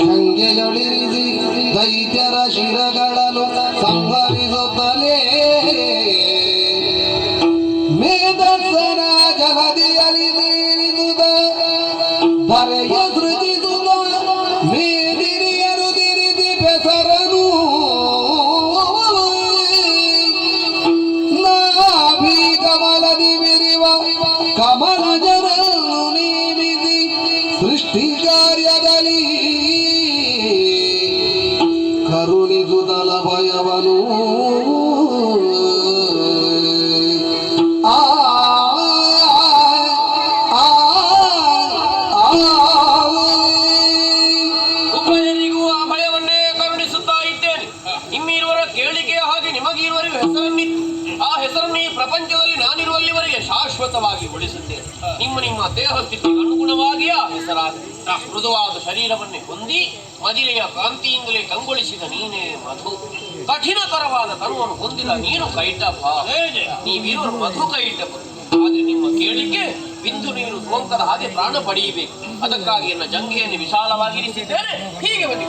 ಗಂಗೆಯೊಳಿರಿಸಿ ದೈತ್ಯರ ಶಿರಗಳನ್ನು ಸಂಭವಿಸುತ್ತಲೇ. ಮೇಧಸ್ಸನ ಜಲದಿಯಲಿ ಸೇರಿದುದ ಧರೆಯ ಸೃಜಿಸುತ್ತ ಕಮಲದಿ ಬಿರಿವ ಕಮಲ ಜನರನ್ನು ನೇಮಿಸಿ ಸೃಷ್ಟಿ ಕಾರ್ಯದಲ್ಲಿ ಕರುಣಿಸುದಲ ಭಯವನು ಆ ನಾನಿರುವಲ್ಲಿವರೆಗೆ ಶಾಶ್ವತವಾಗಿ ಉಳಿಸುತ್ತೇನೆ. ನಿಮ್ಮ ನಿಮ್ಮ ದೇಹ ಸ್ಥಿತಿಗೆ ಅನುಗುಣವಾಗಿ ಆ ಹೆಸರಾದ ಮೃದುವಾದ ಶರೀರವನ್ನೇ ಹೊಂದಿ ಮದಿಲೆಯ ಕಾಂತಿಯಿಂದಲೇ ಕಂಗೊಳಿಸಿದ ನೀನೇ ಮಧು. ಕಠಿಣಕರವಾದ ತನುವನ್ನು ಹೊಂದಿದ ನೀನು ಕೈಟಪ್ಪ ನೀವಿರೋ ಮಧು ಕೈಟ ಆದ್ರೆ ನಿಮ್ಮ ಕೇಳಿಕೆ ಬಿಂದು ನೀರು ಸೋಂಕದ ಹಾಗೆ ಪ್ರಾಣ ಪಡೆಯಬೇಕು. ಅದಕ್ಕಾಗಿ ನನ್ನ ಜಂಗೆಯನ್ನು ವಿಶಾಲವಾಗಿರಿಸಿದ್ದೇನೆ. ಹೀಗೆ ಬನ್ನಿ